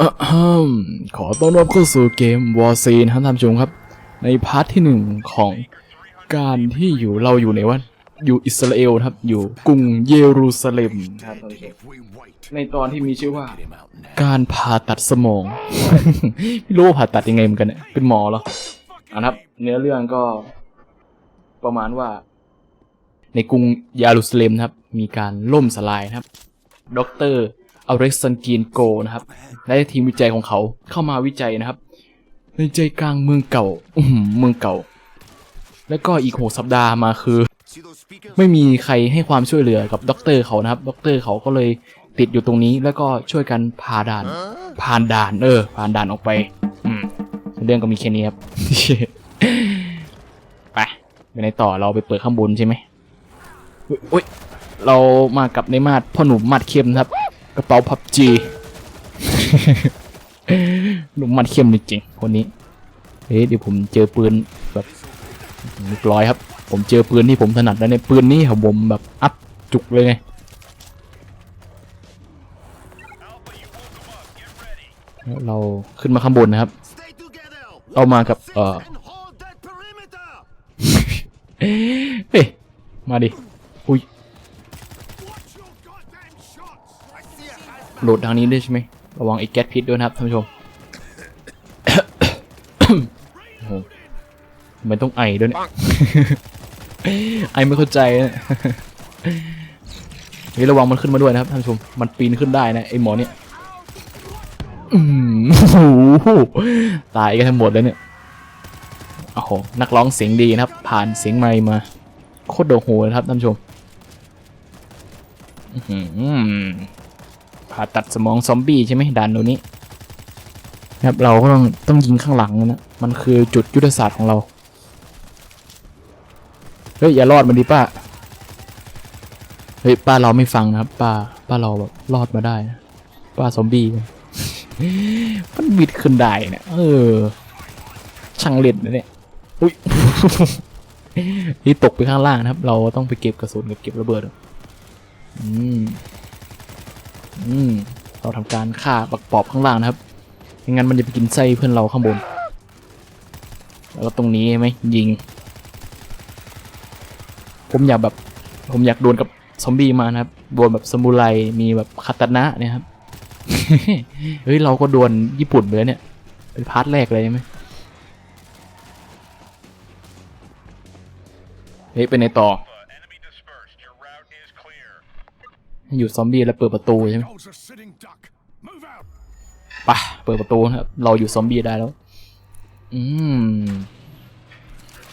อขอต้อนรับเข้าสู่เกมวอร์ซีนครับท่านผู้ชมครับ ในพาร์ทที่หนึ่งของการที่อยู่เราอยู่ในวันอยู่อิสราเอลครับ อยู่กรุงเยรูซาเล็มครับในตอนที่มีชื่อว่า การผ่าตัดสมอง ไม่รู้ผ่าตัดยังไงเหมือนกันเนี่ยเป็นหมอเหรออะนะครับ เนื้อเรื่องก็ประมาณว่า ในกรุงเยรูซาเล็มครับ มีการล่มสลายครับด็อกเตอร์ อเล็กซานกีนโกนะครับ และทีมวิจัยของเขาเข้ามาวิจัยนะครับ ในใจกลางเมืองเก่าอืเมืองเก่า แล้วก็อีกหกสัปดาห์มาคือ ไม่มีใครให้ความช่วยเหลือกับด็อกเตอร์เขานะครับ ด็อกเตอร์เขาก็เลยติดอยู่ตรงนี้แล้วก็ช่วยกันพาด่าน ผ่านด่านเออ ผ่านด่านออกไปอืมเรื่องก็มีแค่นี้ครับไปไปไหนต่อเราไปเปิดข้างบนใช่ไหมอุ๊ยอุ้ยเรามากับในมาดพ่อหนุ่มมัดเข้มนะครับ กระเป๋าพับจีหนุ่มมัดเข้มจริงๆคนนี้เฮ้ยเดี๋ยวผมเจอปืนแบบร้อยครับ ผมเจอปืนที่ผมถนัดแล้วในยปืนนี้ของผมแบบอัพจุกเลยไงเราขึ้นมาข้างบนนะครับ เอามากับเอ่อเฮ้ยมาดิ อุ้ย โหลดทางนี้ด้วยใช่ไหมระวังไอ้แก๊สพิษด้วยนะครับท่านผู้ชมโอ้โหทำไมต้องไอด้วยเนี่ยไอไม่เข้าใจนะเฮ้ยระวังมันขึ้นมาด้วยนะครับท่านผู้ชม มันปีนขึ้นได้นะไอหมอเนี่ยอืมโอ้โหตายกันทั้งหมดแล้วเนี่ยโอ้โหนักร้องเสียงดีนะครับ ผ่านเสียงไมค์มาโคตรโดดโหเลยครับท่านผู้ชมอื้อหือ ผ่าตัดสมองซอมบี้ใช่ไหมด่านตรงนี้นะครับเราก็ต้องต้องยิงข้างหลังนะมันคือจุดยุทธศาสตร์ของเราเฮ้ยอย่ารอดมันดิป้าเฮ้ยป้าเราไม่ฟังนะครับป้าป้าเราแบบรอดมาได้นะป้าซอมบี้มันบิดขึ้นได้เนี่ยเออช่างเล่นนะเนี่ยอุ้ยนี่ตกไปข้างล่างนะครับ เราต้องไปเก็บกระสุนกับเก็บระเบิดอืม อืมเราทำการฆ่าปักปอบข้างล่างนะครับไม่งั้นมันจะไปกินไส้เพื่อนเราข้างบน แล้วก็ตรงนี้ใช่ไหมยิง ผมอยากแบบ ผมอยากโดนกับซอมบี้มานะครับ โดนแบบซามูไร มีแบบคาตานะเนี่ยครับ เฮ้ย เราก็โดนญี่ปุ่นไปแล้วเนี่ย เป็นพาร์ทแรกเลยใช่ไหมเฮ้ยไปไหนต่อ อยู่ซอมบี้แล้วเปิดประตูใช่ไหม Those are sitting duck. Move out. ไปะเปิดประตูนะครับ เราอยู่ซอมบี้ได้แล้ว อืม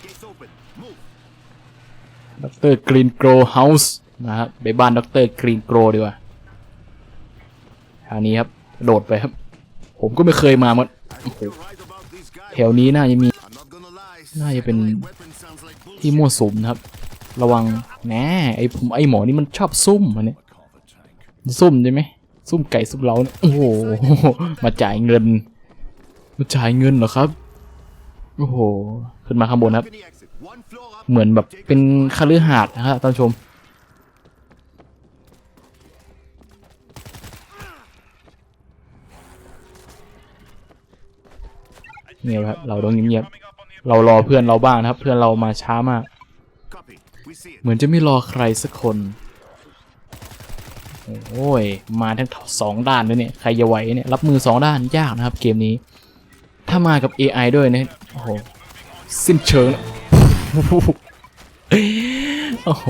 Gates open. Move. ดรกรีนโกรเฮาส์นะครับไปบ้านดรกรีนโกรดีกว่าทางนี้ครับ โดดไปครับ ผมก็ไม่เคยมาหมด You're right about these guys. แถวนี้น่าจะมี I'm not gonna lie. น่าจะเป็น My weapon sounds like ที่ bullshit. มั่วสุมนะครับ ระวังแหนไอ้ผมไอ้หมอนี่มันชอบซุ่มมันเนี่ย ซุ่มใช่ไหมซุ่มไก่ซุ่มเล้าเนี่ยโอ้โหมาจ่ายเงินมาจ่ายเงินเหรอครับโอ้โหขึ้นมาข้างบนครับ Open the exit. One floor up. เหมือนแบบเป็นคฤหาสน์นะครับท่านผู้ชม เงียบครับเราต้องเงียบ Coming up on the ๆเรารอเพื่อนเราบ้างนะครับ เพื่อนเรามาช้ามาก Copy. We see it. เหมือนจะไม่รอใครสักคน โอ้ย มาทั้งสองด้านด้วยเนี่ย ใครจะไหวเนี่ย รับมือสองด้านยากนะครับเกมนี้ ถ้ามากับ AI ด้วยเนี่ย โอ้โห สิ้นเชิง โอ้โห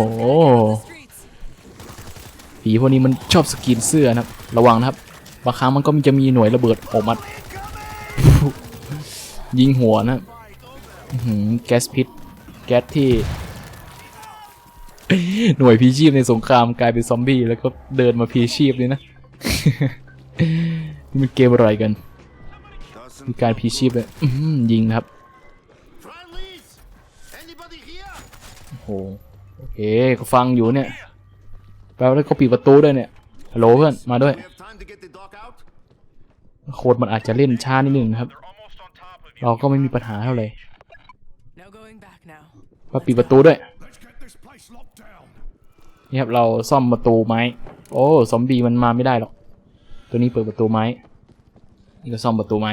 ผีพวกนี้มันชอบสกรีนเสื้อนะครับ ระวังนะครับ บางครั้งมันก็จะมีหน่วยระเบิดออกมา ยิงหัวนะแก๊สพิษ แก๊สที่ หน่วยพีชีพในสงครามกลายเป็นซอมบี้แล้วก็เดินมาพีชีพเลยนะนี่มันเกมอะไรกัน Doesn't มีการพีชีพเลยอื้อหือยิงนะครับ Friendlies. Anybody here? โอ้โหโอเคก็ฟังอยู่เนี่ยแปลว่าเขาปิดประตูด้วยเนี่ยฮัลโหลเพื่อนมาด้วย We have time to get the dock out. โค้ดมันอาจจะเล่นช้านิดนึงนะครับ They're almost on top of you. เราก็ไม่มีปัญหาเท่าไหร่ No going back now. มาปิดประตูด้วย นี่ครับเราซ่อมประตูไม้ โอ้ซอมบี้มันมาไม่ได้หรอก ตัวนี้เปิดประตูไม้ นี่ก็ซ่อมประตูไม้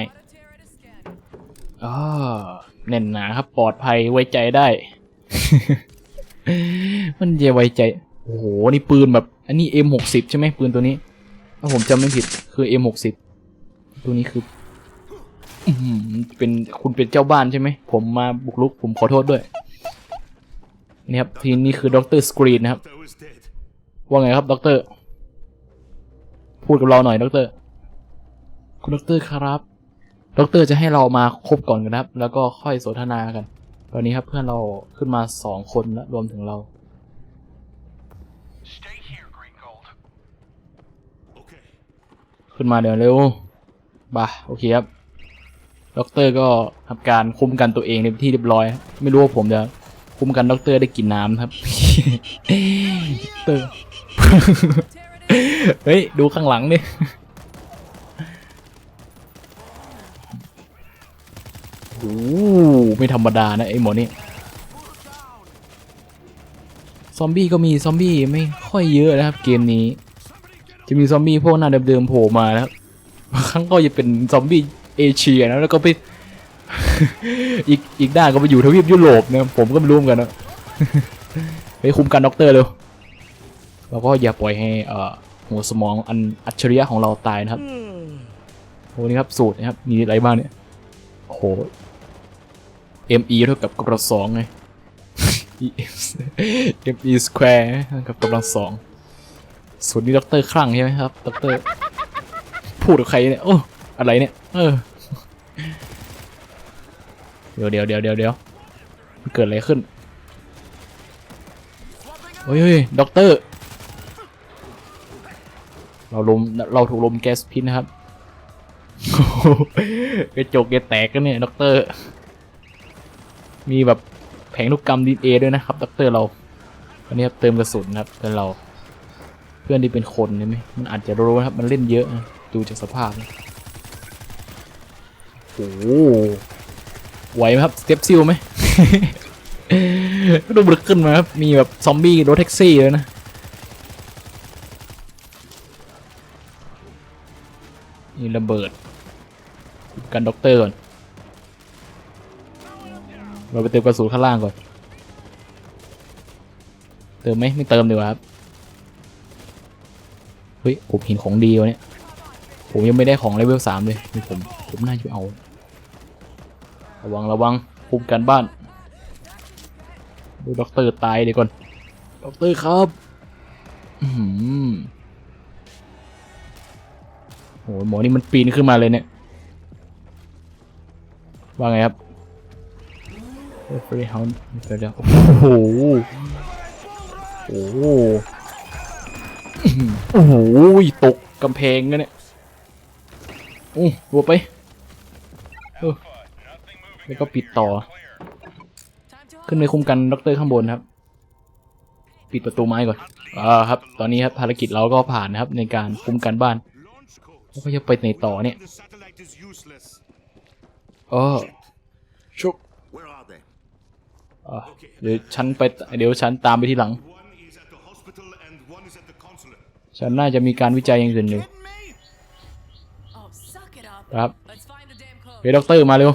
อ่าแน่นหนาครับปลอดภัยไว้ใจได้ มันจะไว้ใจ โอ้โห นี่ปืนแบบ อันนี้ M60 ใช่ไหมปืนตัวนี้ ถ้าผมจำไม่ผิดคือ M60 ตัวนี้คืออื้อหือเป็นคุณเป็นเจ้าบ้านใช่ไหม ผมมาบุกรุก ผมขอโทษด้วย นี่ครับทีนี้คือดรสกรีนนะครับ Doctor is dead. ว่าไงครับด็อกเตอร์ พูดกับเราหน่อยด็อกเตอร์ คุณด็อกเตอร์ครับด็อกเตอร์จะให้เรามาคบก่อนกันนะครับ แล้วก็ค่อยสนทนากัน ตอนนี้ครับเพื่อนเราขึ้นมาสองคนแล้วรวมถึงเรา Stay here, Green Gold. Okay. ขึ้นมาเดี๋ยวเร็วบ่าโอเคครับด็อกเตอร์ก็ทำการคุ้มกันตัวเองในที่เรียบร้อย ไม่รู้ว่าผมจะ คุ้มกันด็อกเตอร์ได้กินน้ำครับเตอร์เฮ้ย ดูข้างหลังดิโอ้ไม่ธรรมดานะไอ้หมอนี่ซอมบี้ก็มีซอมบี้ไม่ค่อยเยอะนะครับ เกมนี้ จะมีซอมบี้พวกหน้าเดิมๆโผล่มานะครับบางครั้งก็จะเป็นซอมบี้เอเชียนะแล้วก็ไป อีกอีกด้านก็ไปอยู่ทวีปยุโรปนะผมก็ไม่รู้เหมือนกันนะไปคุมกันด็อกเตอร์เร็วแล้วก็อย่าปล่อยให้เอ่อหัวสมองอันอัจฉริยะของเราตายนะครับโอ้นี่ครับสูตรนะครับมีอะไรบ้างเนี่ยโอ้โห ME เท่ากับกำลังสองไง ME square เท่ากับกำลังสองสูตรนี้ด็อกเตอร์คลั่งใช่ไหมครับด็อกเตอร์พูดกับใครเนี่ยโอ้อะไรเนี่ยเออเดี๋ยวเดี๋ยวเดี๋ยวเดี๋ยวเดี๋ยวมันเกิดอะไรขึ้นเฮ้ยด็อกเตอร์ เราลมเราถูกลมแก๊สพิษนะครับโอ้โหกระจกแกแตกกันเนี่ยด็อกเตอร์ มีแบบแผงลูกกรรมดีเอด้วยนะครับด็อกเตอร์เราวันนี้ครับเติมกระสุนครับเพื่อนเรา เพื่อนที่เป็นคนใช่ไหมมันอาจจะรู้นะครับ มันเล่นเยอะ ดูจากสภาพโอ้ ไหวไหมครับสเต็ปซิลไหมดูบึกขึ้นมาครับ มีแบบซอมบี้รถแท็กซี่เลยนะ นี่ระเบิด กันด็อกเตอร์ก่อน เราไปเติมกระสุนข้างล่างก่อน เติมไหมไม่เติมดีกว่าครับ เฮ้ย ผมเห็นของดีวะเนี่ย ผมยังไม่ได้ของเลเวลสามเลย นี่ผม ผมน่าจะเอา ระวังระวังคุมกันบ้านดูด็อกเตอร์ตายเดี๋ยวก่อนด็อกเตอร์ครับอือหือโอ้โหหมอนี่มันปีนขึ้นมาเลยเนี่ย ว่าไงครับเฟรย์เฮาส์เดี๋ยวๆโอ้โหโอ้โหอื้อหือโอ้โหตกกำแพงกันเนี่ยโอ้รัวไปเออ แล้วก็ปิดต่อ Time to ขึ้นไปคุมกันด็อกเตอร์ข้างบนครับ ปิดประตูไม้ก่อนอ่าครับ ตอนนี้ครับภารกิจเราก็ผ่านนะครับ ในการคุมกันบ้าน Launch codes. แล้วก็จะไปไหนต่อเนี่ย The satellite is useless. เออชุบ Where are they? อะเดี๋ยวฉันไปเดี๋ยวฉันตามไปที่หลัง One is at the hospital and one is at the consulate. ฉันน่าจะมีการวิจัยอย่างอื่นอยู่ Kidding me? Oh, suck it up. ครับ Let's find the damn clothes. เฮ้ยด็อกเตอร์มาเร็ว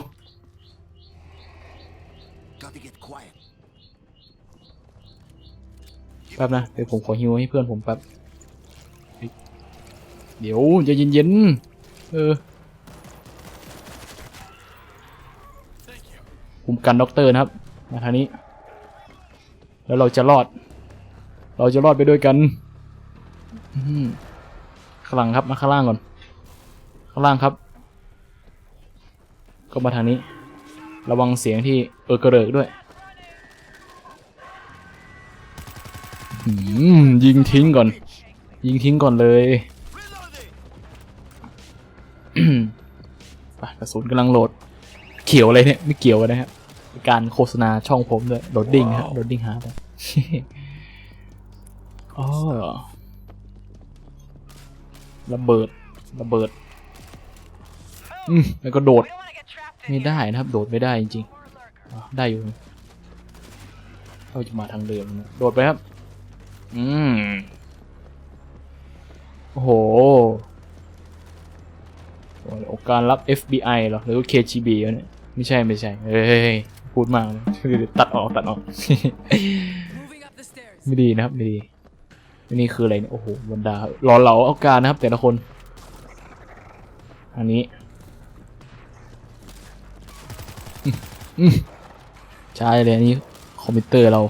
แป๊บนะเดี๋ยวผมขอฮิวให้เพื่อนผมแป๊บเดี๋ยวจะเย็นๆเออคุมกันด็อกเตอร์นะครับมาทางนี้ แล้วเราจะรอด เราจะรอดไปด้วยกันข้างหลังครับมาข้างล่างก่อน ข้างล่างครับ ก็มาทางนี้ ระวังเสียงที่เออกระเริกด้วย ยิงทิ้งก่อน ยิงทิ้งก่อนเลยไปกระสุนกำลังโหลด เขียวอะไรเนี่ย ไม่เกี่ยวกันนะครับเป็นการโฆษณาช่องผมด้วยโหลดดิ้งฮะโหลดดิ้งฮาร์ดอ๋อระเบิดระเบิด อืมแล้วก็โดด We don't want to get trapped in ไม่ here. ได้นะครับ โดดไม่ได้จริง Poor lurker. ๆอ๋อได้อยู่เขาจะมาทางเดิมนะโดดไปครับ อืมโอ้โหโอ้ยองค์การรับ FBI เหรอ หรือ KGB วะเนี่ยไม่ใช่ไม่ใช่ เฮ้ย พูดมากเลยตัดออกตัดออก ไม่ดีนะครับ ไม่ดี นี่คืออะไรเนี่ยโอ้โหบรรดาหล่อเหลาเอาการนะครับ แต่ละคน อันนี้ใช่เลยอันนี้คอมพิวเตอร์เรา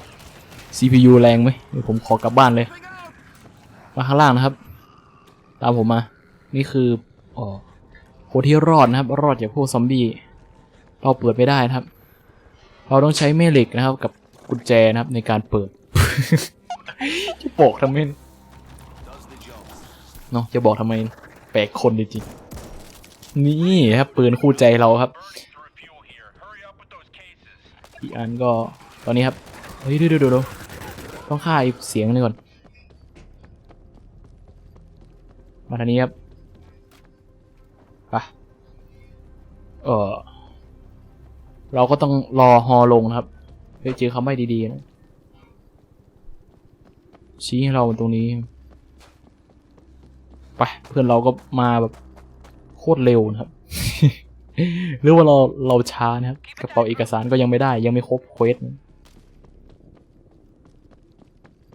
CPU แรงไหมเดี๋ยวผมขอกลับบ้านเลยมาข้างล่างนะครับ ตามผมมา นี่คืออ๋อคนที่รอดนะครับ รอดจากพวกซอมบี้เราเปิดไม่ได้นะครับ เราต้องใช้แม่เหล็กนะครับ กับกุญแจนะครับในการเปิดจะบอกทำไม Does the job. เนาะจะบอกทำไมแปลกคนจริงๆนี่ครับปืนคู่ใจเราครับ Burning to refuel here. Hurry up with those cases. อีกอันก็ตอนนี้ครับ เฮ้ยเดี๋ยวเดี๋ยวเดี๋ยว ต้องฆ่าไอ้เสียงนี่ก่อน มาทางนี้ครับไปเออเราก็ต้องรอฮอลงนะครับเฮ้ยเจอคำใบ้ดีๆนะ ชี้ให้เราตรงนี้ ไป เพื่อนเราก็มาแบบโคตรเร็วนะครับ หรือว่าเราเราช้านะครับ กระเป๋าเอกสารก็ยังไม่ได้ยังไม่ครบเควสนะ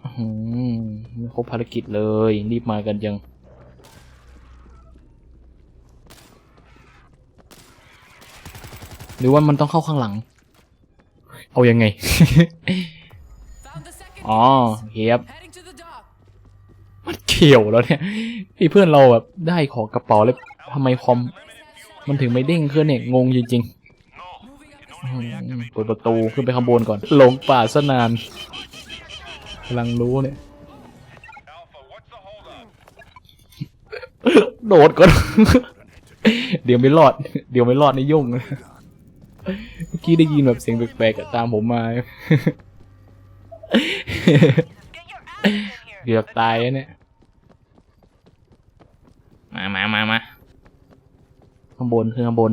อื้อหือ ไม่ครบภารกิจเลย รีบมากันยัง หรือว่ามันต้องเข้าข้างหลัง เอายังไง อ๋อเคครับมันเกี่ยวแล้วเนี่ยไอ้เพื่อนเราแบบได้ของกระเป๋าแล้วทำไมคอม มันถึงไม่เด้งขึ้นเนี่ยงงจริงๆเปิดประตูขึ้นไปข้างบนก่อน หลงป่าซะนานำลังรู้เนี่ย โดดก่อน เดี๋ยวไม่รอด เดี๋ยวไม่รอดในยุ่งนะเมื่อกี้ได้ยินแบบเสียงแปลกๆตามผมมา เกือบตายเนี่ย มามามามาข้างบนคือข้างบน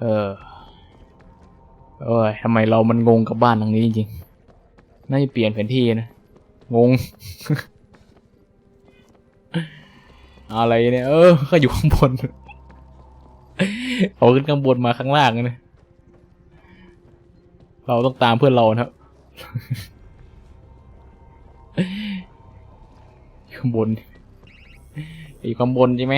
เออ เอ้ยทำไมเรามันงงกับบ้านหลังนี้จริงๆ น่าจะเปลี่ยนแผนที่นะ งง อะไรเนี่ย เออ ก็อยู่ข้างบนเอาขึ้นข้างบนมาข้างล่างนะ เราต้องตามเพื่อนเรานะครับ ข้างบน อยู่ข้างบนใช่ไหม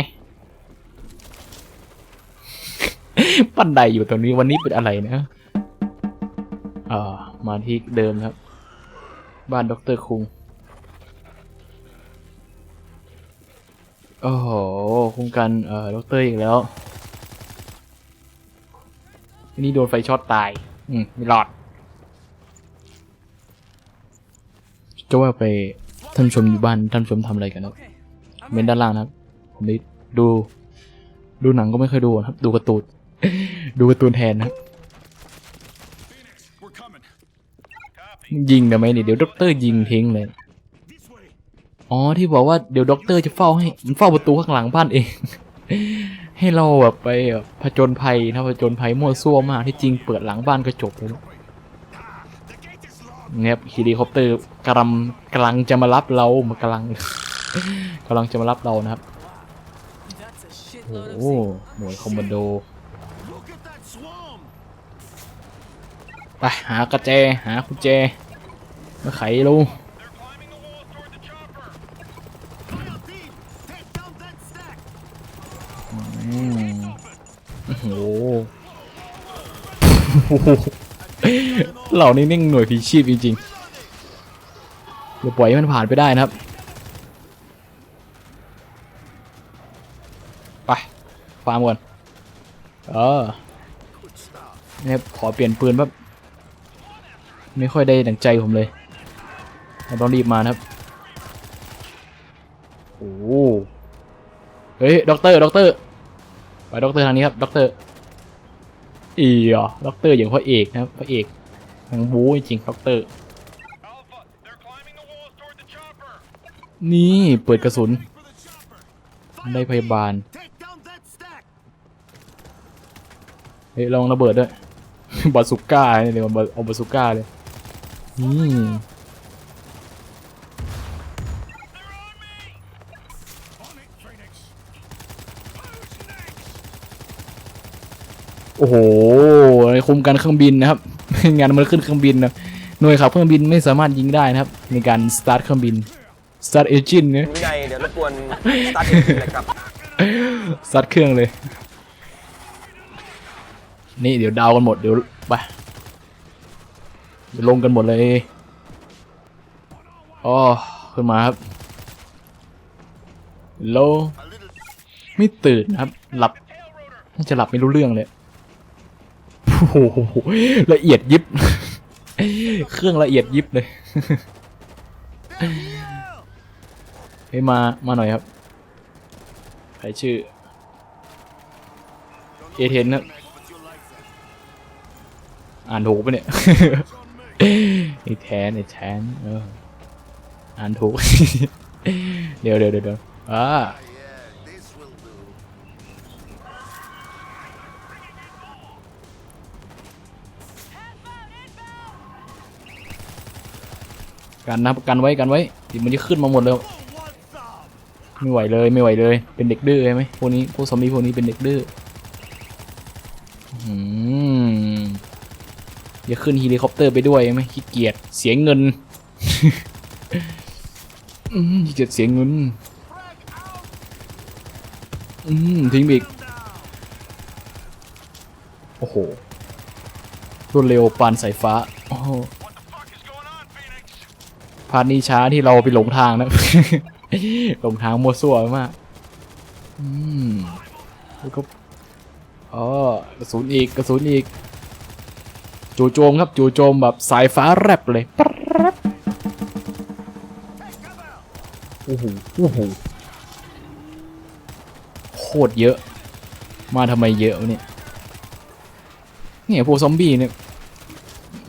ปันไดอยู่ตรงนี้วันนี้เป็นอะไรนะ อ่า มาที่เดิมครับ บ้านดรคุง โอ้โหคุงกันเอ่อดรอีกแล้ว นี่โดนไฟช็อตตาย อืมไม่รอดจะว่าไปท่านผู้ชมอยู่บ้านท่านผู้ชมทำอะไรกันนะ Okay. เมนด้านล่างนะครับ ผมไปดู ดูหนังก็ไม่เคยดูนะครับ ดูการ์ตูนดูการ์ตูนแทนนะครับ ยิงทำไมเนี่ยเดี๋ยวด็อกเตอร์ยิงทิ้งเลยอ๋อที่บอกว่าเดี๋ยวด็อกเตอร์จะเฝ้าให้มันเฝ้าประตูข้างหลังบ้านเอง ให้เราแบบไปผจญภัยนะผจญภัยมั่วซั่วมากที่จริงเปิดหลังบ้านก็จบเลยนะ The gate is locked. เนี่ยเฮลิคอปเตอร์กำลังกำลังจะมารับเรามันกำลังกำลังจะมารับเรานะครับโอ้โหหน่วยคอมมานโด ไปหากระแจหากุญแจมาไขลูโอ้โหเหล่านี้นิ่งหน่วยผีชีพจริงๆอย่าปล่อยให้มันผ่านไปได้นะครับ ไปฟาร์มก่อนเออเนี่ยขอเปลี่ยนปืนแบบ ไม่ค่อยได้ดังใจผมเลยเราต้องรีบมานะครับโอ้เฮ้ยด็อกเตอร์ด็อกเตอร์ไปด็อกเตอร์ทางนี้ครับด็อกเตอร์อีอะด็อกเตอร์อย่างพระเอกนะครับพระเอกทางบู๊จริงด็อกเตอร์นี่เปิดกระสุนได้พยาบาลเฮ้ยลองระเบิดด้วยบาสุก้าเนี่ยเดี๋ยวมาเอาบาสุก้าเลย นี่ On it, Phoenix. Fire shield โอ้โหคุมการเครื่องบินนะครับงานมันขึ้นเครื่องบินนะหน่วยขับเครื่องบินไม่สามารถยิงได้นะครับ ในการสตาร์ทเครื่องบินสตาร์ทเอจินเนี่ยคุณใหญ่เดี๋ยวรบกวนสตาร์ทเองเลยครับสตาร์ทเครื่องเลย นี่เดี๋ยวดาวกันหมดเดี๋ยวไปเดี๋ยว ลงกันหมดเลยอ๋อขึ้นมาครับโลไม่ตื่นนะครับ หลับน่าจะหลับไม่รู้เรื่องเลยโอ้โหละเอียดยิบ เครื่องละเอียดยิบเลยเฮ้ยมามาหน่อยครับใครชื่อเอเทนนะอ่านถูกปะเนี่ย ไอแทนไอแทนเอออ่านถูก เดี๋ยวเดี๋ยวเดี๋ยวอ่ากันนะกันไว้กันไว้ดีมันจะขึ้นมาหมดแล้วไม่ไหวเลยไม่ไหวเลย เป็นเด็กดื้อใช่ไหมพวกนี้พวกซอมบี้พวกนี้เป็นเด็กดื้อ อย่าขึ้นเฮลิคอปเตอร์ไปด้วยไหมขี้เกียจเสียเงินขี้เกียจเสียเงินอืทิ้งไปอีก โอ้โหรวดเร็วปานสายฟ้าโอ้พาร์ทนี้ช้าที่เราไปหลงทางนะ หลงทางมัวซั่วมากอืมแล้วก็อ๋อกระสุนอีกกระสุนอีก จู่โจมครับจู่โจมแบบสายฟ้าแรบเลยปรับโอ้โหโอ้โหโคตรเยอะ มาทำไมเยอะวะเนี่ยเนี่ยพวกซอมบี้เนี่ย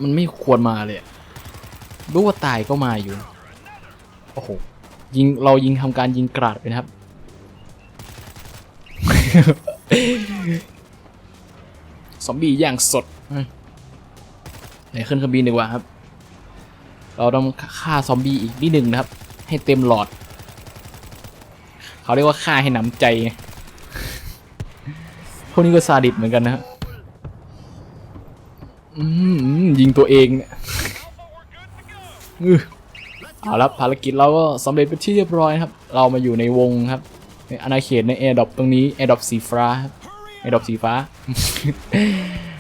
มันไม่ควรมาเลยอะรู้ว่าตายก็มาอยู่ โอ้โห ยิง เรายิงทำการยิงกราดไปนะครับ ซอมบี้ย่างสด ไหนขึ้นเครื่องบินดีกว่าครับ เราต้องฆ่าซอมบี้อีกนิดหนึ่งนะครับ ให้เต็มหลอด เขาเรียกว่าฆ่าให้หนำใจไงพวกนี้ก็ซาดิสเหมือนกันนะฮะอือยิงตัวเองเนี่ยอื้อเอาละภารกิจเราก็สำเร็จเป็นที่เรียบร้อยครับ เรามาอยู่ในวงครับ ในอาณาเขตในแอร์ดอปตรงนี้แอร์ดอปสีฟ้าครับแอร์ดอปสีฟ้า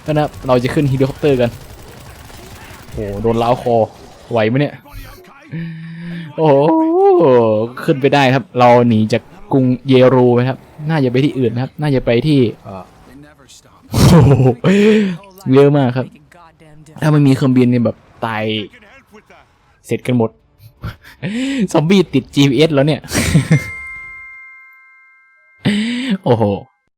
ก็นะครับเราจะขึ้นเฮลิคอปเตอร์กัน โอ้โหโดนล้าวคอไหวไหมเนี่ย โอ้โหขึ้นไปได้ครับ เราหนีจากกรุงเยรูไหมครับ น่าจะไปที่อื่นนะครับ น่าจะไปที่เอ่อ They never stop. โอ้โหเยอะมากครับ ถ้าไม่มีเครื่องบินเนี่ยแบบตายเสร็จกันหมด ซอมบี้ติด GPS แล้วเนี่ย โอ้โห